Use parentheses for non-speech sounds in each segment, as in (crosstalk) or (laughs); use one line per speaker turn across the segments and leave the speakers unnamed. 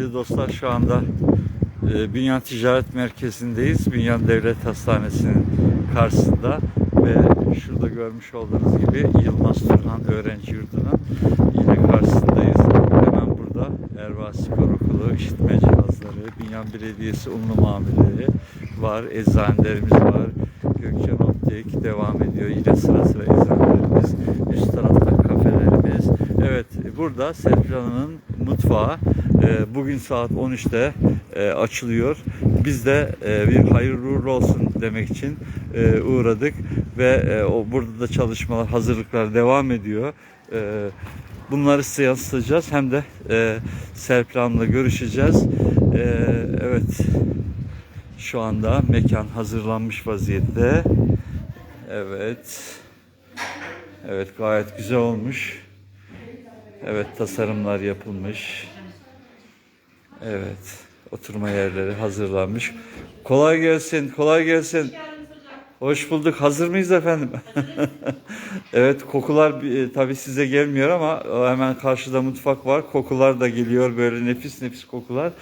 sevgili dostlar şu anda e, Bünyan Ticaret Merkezi'ndeyiz. Bünyan Devlet Hastanesi'nin karşısında ve şurada görmüş olduğunuz gibi Yılmaz Turhan Öğrenci Yurdu'nun yine karşısındayız. Hemen burada Erva Spor Okulu, işitme cihazları, Bünyan Belediyesi unlu mamulleri var, eczanelerimiz var. Gökçen Optik devam ediyor. Yine sıra sıra eczanelerimiz. Üst tarafta kafelerimiz. Evet burada Serpil Hanım'ın mutfağı e, bugün saat 13'te e, açılıyor. Biz de e, bir hayırlı uğurlu olsun demek için e, uğradık ve e, o burada da çalışmalar, hazırlıklar devam ediyor. E, bunları size yansıtacağız. Hem de e, Serpil görüşeceğiz. E, evet. Şu anda mekan hazırlanmış vaziyette. Evet. Evet gayet güzel olmuş. Evet tasarımlar yapılmış. Evet. Oturma yerleri hazırlanmış. Kolay gelsin, kolay gelsin. Hoş bulduk. Hazır mıyız efendim? (laughs) evet kokular e, tabii size gelmiyor ama e, hemen karşıda mutfak var. Kokular da geliyor böyle nefis nefis kokular.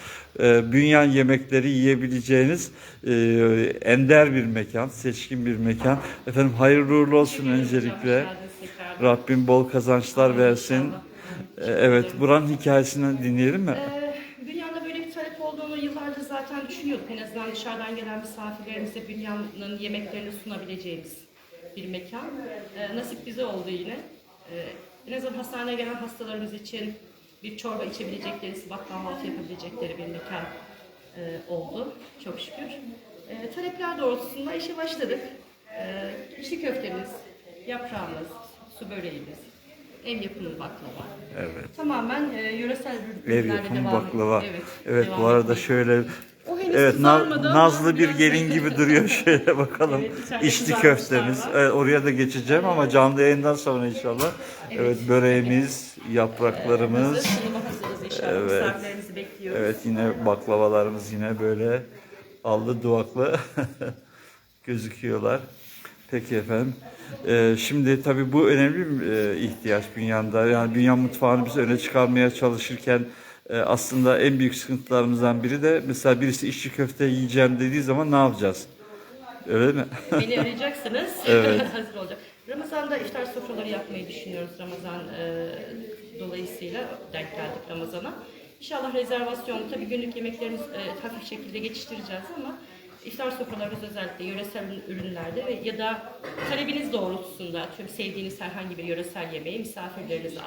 E, bünyan yemekleri yiyebileceğiniz e, ender bir mekan, seçkin bir mekan. Efendim hayırlı uğurlu olsun öncelikle. Rabbim bol kazançlar versin. Evet buranın hikayesini dinleyelim mi?
Ee, böyle bir talep olduğunu yıllardır zaten düşünüyorduk. En azından dışarıdan gelen misafirlerimize dünyanın yemeklerini sunabileceğimiz bir mekan. Ee, nasip bize oldu yine. Ee, en azından hastaneye gelen hastalarımız için bir çorba içebilecekleri, sabah kahvaltı yapabilecekleri bir mekan e, oldu. Çok şükür. Ee, talepler doğrultusunda işe başladık. Ee, köftemiz, yaprağımız, su böreğimiz, ev yapımı baklava.
Evet.
Tamamen e, yöresel
Ev
ürünlerle
yapımı
devam
baklava.
Evet,
Evet,
devam
bu arada
ediyor.
şöyle
O henüz
Evet, na- nazlı bir
biraz-
gelin gibi duruyor (laughs) şöyle bakalım.
Evet, içeride
İçli
kızarmışlar
köftemiz.
var.
Evet, oraya da geçeceğim ama canlı yayından sonra inşallah. Evet, böreğimiz, yapraklarımız.
Hazır, sunuma hazırız inşallah.
Evet.
Misafirlerimizi bekliyoruz.
Evet, yine baklavalarımız yine böyle allı duvaklı (laughs) gözüküyorlar. Peki efendim. Ee, şimdi tabii bu önemli bir e, ihtiyaç bünyanda. Yani dünya mutfağını biz öne çıkarmaya çalışırken e, aslında en büyük sıkıntılarımızdan biri de mesela birisi içli köfte yiyeceğim dediği zaman ne yapacağız? Öyle mi?
Beni (laughs) arayacaksınız. (laughs)
Evet.
Hazır olacak. Ramazan'da iftar sofraları yapmayı düşünüyoruz. Ramazan e, dolayısıyla denk geldik Ramazan'a. İnşallah rezervasyon, tabii günlük yemeklerimiz e, hafif şekilde geçiştireceğiz ama iftar sofralarımız özellikle yöresel ürünlerde ve ya da talebiniz doğrultusunda tüm sevdiğiniz herhangi bir yöresel yemeği misafirlerinize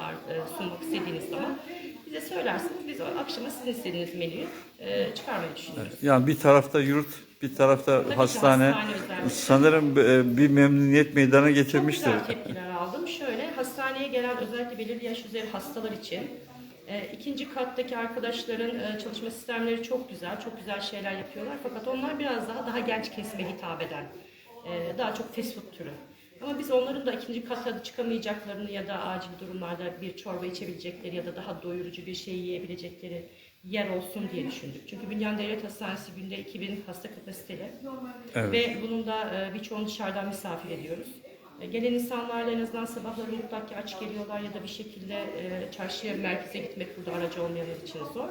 sunmak istediğiniz zaman bize söylersiniz. Biz o akşama sizin istediğiniz menüyü e, çıkarmayı düşünüyoruz.
Yani bir tarafta yurt, bir tarafta
ki
hastane.
hastane özellikle.
Sanırım e, bir memnuniyet meydana getirmiştir.
Çok güzel tepkiler aldım. Şöyle hastaneye gelen özellikle belirli yaş üzeri hastalar için ikinci kattaki arkadaşların e, çalışma sistemleri çok güzel, çok güzel şeyler yapıyorlar. Fakat onlar biraz daha daha genç kesime hitap eden, e, daha çok fast food türü. Ama biz onların da ikinci kata çıkamayacaklarını ya da acil durumlarda bir çorba içebilecekleri ya da daha doyurucu bir şey yiyebilecekleri yer olsun diye düşündük. Çünkü Bünyan Devlet Hastanesi günde 2000 hasta kapasiteli.
Evet.
Ve bunun da e, birçoğunu dışarıdan misafir ediyoruz. E, Gelen insanlarla en azından sabahları mutlaka aç geliyorlar ya da bir şekilde e, çarşıya, merkeze gitmek burada aracı olmayanlar için zor.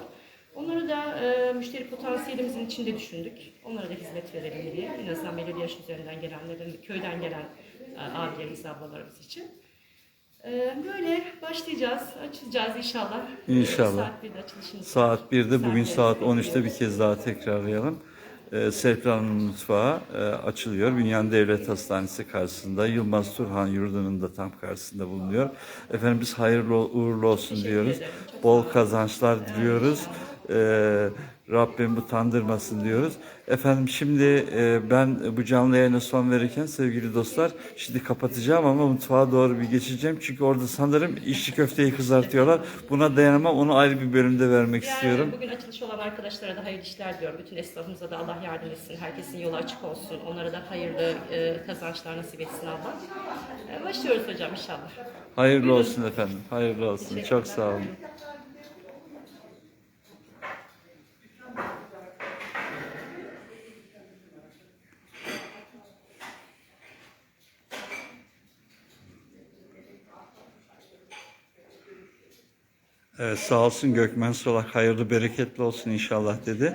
Onları da e, müşteri potansiyelimizin içinde düşündük. Onlara da hizmet verelim diye. En azından belirli yaş üzerinden gelenlerin, köyden gelen e, abilerimiz, ablalarımız için. E, böyle başlayacağız, açacağız inşallah.
İnşallah.
saat 1'de açılışımız.
Saat 1'de bugün saat
Misafirlerimizi
13'te bir kez daha tekrarlayalım. Serpil Hanım'ın mutfağı e, açılıyor. Bünyan Devlet Hastanesi karşısında. Yılmaz Turhan Yurdu'nun da tam karşısında bulunuyor. Efendim biz hayırlı uğurlu olsun diyoruz. Bol kazançlar diliyoruz. Ee, Rabbim utandırmasın diyoruz. Efendim şimdi e, ben bu canlı yayına son verirken sevgili dostlar şimdi kapatacağım ama mutfağa doğru bir geçeceğim. Çünkü orada sanırım içli köfteyi kızartıyorlar. Buna dayanamam. Onu ayrı bir bölümde vermek
Yani
istiyorum.
bugün açılış olan arkadaşlara da hayırlı işler diliyorum. Bütün esnafımıza da Allah yardım etsin. Herkesin yolu açık olsun. Onlara da hayırlı e, kazançlar nasip etsin Allah. E, başlıyoruz hocam inşallah.
Hayırlı
Buyurun.
olsun efendim. Hayırlı olsun. Çok sağ olun. Evet, sağ olsun Gökmen Solak hayırlı bereketli olsun inşallah dedi.